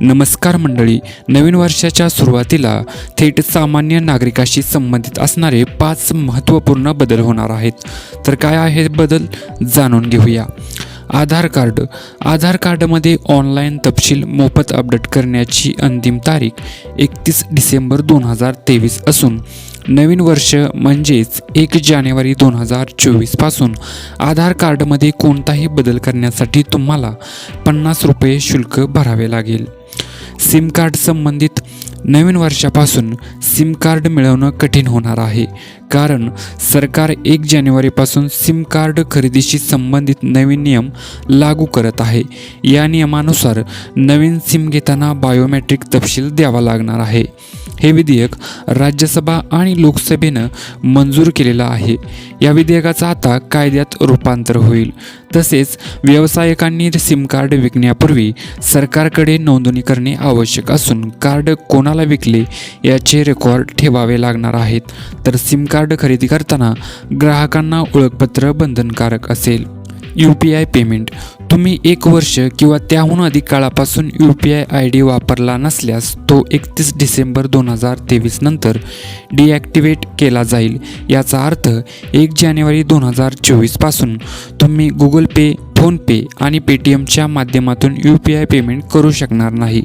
नमस्कार मंडळी. नवीन वर्षाच्या सुरुवातीला थेट सामान्य नागरिकाशी संबंधित असणारे पाच महत्त्वपूर्ण बदल होणार आहेत. तर काय आहे बदल? जाणून घेऊया. आधार कार्ड. आधार कार्डमध्ये ऑनलाईन तपशील मोफत अपडेट करण्याची अंतिम तारीख एकतीस डिसेंबर दोन हजार तेवीस असून नवीन वर्ष म्हणजेच एक जानेवारी दोन हजार चोवीसपासून आधार कार्डमध्ये कोणताही बदल करण्यासाठी तुम्हाला पन्नास रुपये शुल्क भरावे लागेल. सिम कार्ड संबंधित नवीन वर्षापासून सिम कार्ड मिळवणं कठीण होणार आहे. कारण सरकार एक जानेवारीपासून सिम कार्ड खरेदीशी संबंधित नवीन नियम लागू करत आहे. या नियमानुसार नवीन सिम घेताना बायोमेट्रिक तपशील द्यावा लागणार आहे. हे विधेयक राज्यसभा आणि लोकसभेनं मंजूर केलेलं आहे. या विधेयकाचं आता कायद्यात रूपांतर होईल. तसेच व्यावसायिकांनी सिम कार्ड विकण्यापूर्वी सरकारकडे नोंदणी करणे आवश्यक असून कार्ड कोणाला विकले याचे रेकॉर्ड ठेवावे लागणार आहेत. तर सिम कार्ड खरेदी करताना ग्राहकांना ओळखपत्र बंधनकारक असेल. यू पी आय पेमेंट तुम्ही एक वर्ष किंवा त्याहून अधिक काळापासून U P I I D वापरला नसल्यास तो एकतीस डिसेंबर दोन हजार तेवीस नंतर डिॲक्टिवेट केला जाईल. याचा अर्थ एक जानेवारी दोन हजार चोवीसपासून तुम्ही गुगल पे फोनपे आणि पेटीएमच्या माध्यमातून यू पी आय पेमेंट करू शकणार नाही.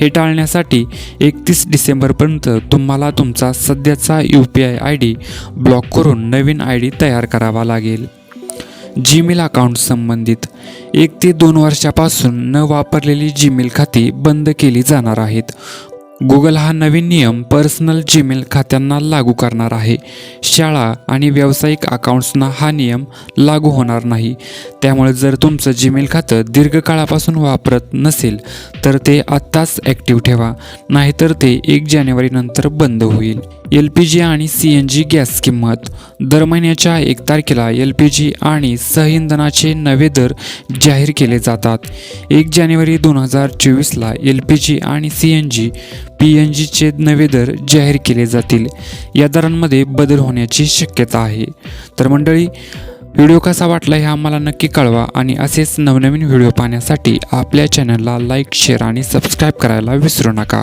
हे टाळण्यासाठी एकतीस डिसेंबरपर्यंत तुम्हाला तुमचा सध्याचा U P I I D block करून नवीन आय डी तयार करावा लागेल. जीमेल अकाउंट संबंधित. एक ते दोन वर्षापासून न वापरलेली जीमेल खाती बंद केली जाणार आहेत. गुगल हा नवीन नियम पर्सनल जीमेल खात्यांना लागू करणार आहे. शाळा आणि व्यावसायिक अकाउंट्सना हा नियम लागू होणार नाही. त्यामुळे जर तुमचं जीमेल खातं दीर्घकाळापासून वापरत नसेल तर ते आत्ताच ॲक्टिव्ह ठेवा. नाहीतर ते एक जानेवारीनंतर बंद होईल. एल पी जी आणि सी एन जी गॅस किंमत. दर महिन्याच्या एक तारखेला एल पी जी आणि सहइंधनाचे नवे दर जाहीर केले जातात. एक जानेवारी दोन हजार चोवीसला एल पी जी आणि C N G P N जीचे नवे दर जाहीर केले जातील. या दरांमध्ये बदल होण्याची शक्यता आहे. तर मंडळी व्हिडिओ कसा वाटला हे आम्हाला नक्की कळवा आणि असेच नवनवीन व्हिडिओ पाहण्यासाठी आपल्या चॅनलला लाईक शेअर आणि सबस्क्राईब करायला विसरू नका.